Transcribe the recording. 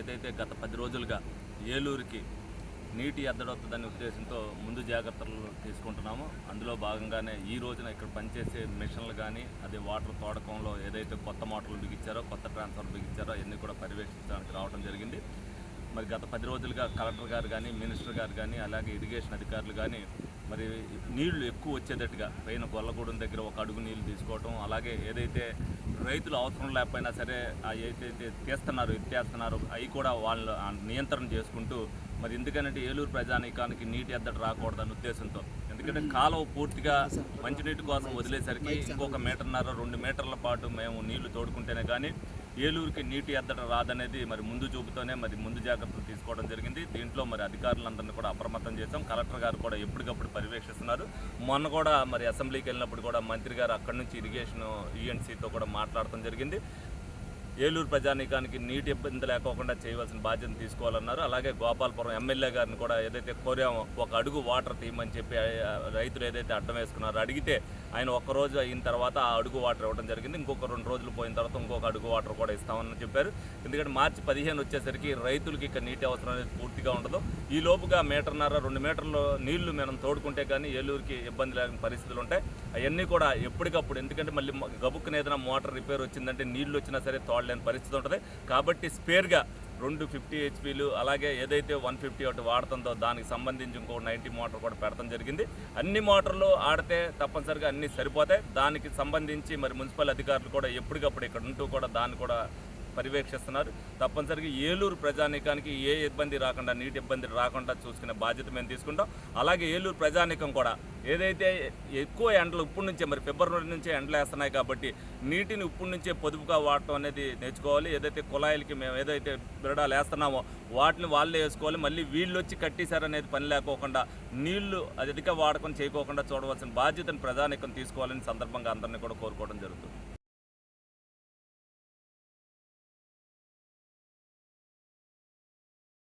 ఏదైతే గత పది రోజులుగా ఏలూరుకి నీటి ఎద్దడవుతుందనే ఉద్దేశంతో ముందు జాగ్రత్తలు తీసుకుంటున్నాము. అందులో భాగంగానే ఈ రోజున ఇక్కడ పనిచేసే మిషన్లు కానీ అదే వాటర్ తోడకంలో ఏదైతే కొత్త మోటార్లు బిగించారో కొత్త ట్రాన్స్ఫర్ బిగించారో అవన్నీ కూడా పర్యవేక్షించడానికి రావడం జరిగింది. మరి గత పది రోజులుగా కలెక్టర్ గారు కానీ మినిస్టర్ గారు కానీ అలాగే ఇరిగేషన్ అధికారులు కానీ మరి నీళ్ళు ఎక్కువ వచ్చేటట్టుగా. పైన గొల్లగూడెం దగ్గర ఒక అడుగు నీళ్ళు తీసుకోవటం అలాగే ఏదైతే రైతులు అవసరం లేకపోయినా సరే ఏదైతే తీస్తున్నారు ఎత్తేస్తున్నారు అవి కూడా వాళ్ళు నియంత్రణ చేసుకుంటూ మరి ఎందుకంటే ఏలూరు ప్రజానీకానికి నీటి ఎద్దడి రాకూడదన్న ఉద్దేశంతో ఎందుకంటే కాలువ పూర్తిగా మంచినీటి కోసం వదిలేసరికి ఇంకొక మీటర్న్నర రెండు మీటర్ల పాటు మేము నీళ్ళు తోడుకుంటేనే కానీ ఏలూరుకి నీటి ఎద్దట రాదనేది మరి ముందు చూపుతోనే మరి ముందు జాగ్రత్తలు తీసుకోవడం జరిగింది. దీంట్లో మరి అధికారులందరినీ కూడా అప్రమత్తం చేశాం. కలెక్టర్ గారు కూడా ఎప్పటికప్పుడు పర్యవేక్షిస్తున్నారు. మొన్న కూడా మరి అసెంబ్లీకి వెళ్ళినప్పుడు కూడా మంత్రి గారు అక్కడి నుంచి ఇరిగేషన్ ఈఎన్సీతో కూడా మాట్లాడటం జరిగింది. ఏలూరు ప్రజానీకానికి నీటి ఇబ్బంది లేకోకుండా చేయవలసిన బాధ్యత తీసుకోవాలన్నారు. అలాగే గోపాలపురం ఎమ్మెల్యే గారిని కూడా ఏదైతే కోరామో ఒక అడుగు వాటర్ తీయమని చెప్పి రైతులు ఏదైతే అడ్డం వేసుకున్నారో అడిగితే ఆయన ఒక్క రోజు అయిన తర్వాత ఆ అడుగు వాటర్ ఇవ్వడం జరిగింది. ఇంకొక రెండు రోజులు పోయిన తర్వాత ఇంకొక అడుగు వాటర్ కూడా ఇస్తామని చెప్పారు. ఎందుకంటే మార్చి పదిహేను వచ్చేసరికి రైతులకి ఇక నీటి అవసరం అనేది పూర్తిగా ఉండదు. ఈ లోపుగా మీటర్న్నర రెండు మీటర్లు నీళ్ళు మనం తోడుకుంటే కానీ ఏలూరుకి ఇబ్బంది లేని పరిస్థితులు ఉంటాయి. అవన్నీ కూడా ఎప్పటికప్పుడు ఎందుకంటే మళ్ళీ గబుక్కున ఏదైనా మోటార్ రిపేర్ వచ్చిందంటే నీళ్ళు వచ్చినా సరే తోడలేని పరిస్థితి ఉంటుంది. కాబట్టి స్పేర్గా రెండు ఫిఫ్టీ హెచ్పీలు అలాగే ఏదైతే వన్ ఫిఫ్టీ ఒకటి వాడుతుందో దానికి సంబంధించి ఇంకో నైంటీ మోటార్ కూడా పెడతాం జరిగింది. అన్ని మోటార్లు ఆడితే తప్పనిసరిగా అన్ని సరిపోతాయి. దానికి సంబంధించి మరి మున్సిపల్ అధికారులు కూడా ఎప్పటికప్పుడు ఇక్కడ ఉంటూ కూడా దాన్ని కూడా పర్యవేక్షిస్తున్నారు. తప్పనిసరిగా ఏలూరు ప్రజానీకానికి ఏ ఇబ్బంది రాకుండా నీటి ఇబ్బంది రాకుండా చూసుకునే బాధ్యత మేము తీసుకుంటాం. అలాగే ఏలూరు ప్రజానీకం కూడా ఏదైతే ఎక్కువ ఎండలు ఇప్పుడు నుంచే మరి ఫిబ్రవరి నుంచే ఎండలు వేస్తున్నాయి కాబట్టి నీటిని ఇప్పుడు నుంచే పొదుపుగా వాడటం అనేది నేర్చుకోవాలి. ఏదైతే కుళాయిలకి మేము ఏదైతే బిరడాలు వేస్తున్నామో వాటిని వాళ్ళే వేసుకోవాలి. మళ్ళీ వీళ్ళు వచ్చి కట్టేశారనేది పని లేకోకుండా నీళ్ళు అధిక వాడకం చేయకోకుండా చూడవలసిన బాధ్యతను ప్రజానీకం తీసుకోవాలని సందర్భంగా అందరినీ కూడా కోరుకోవడం జరుగుతుంది.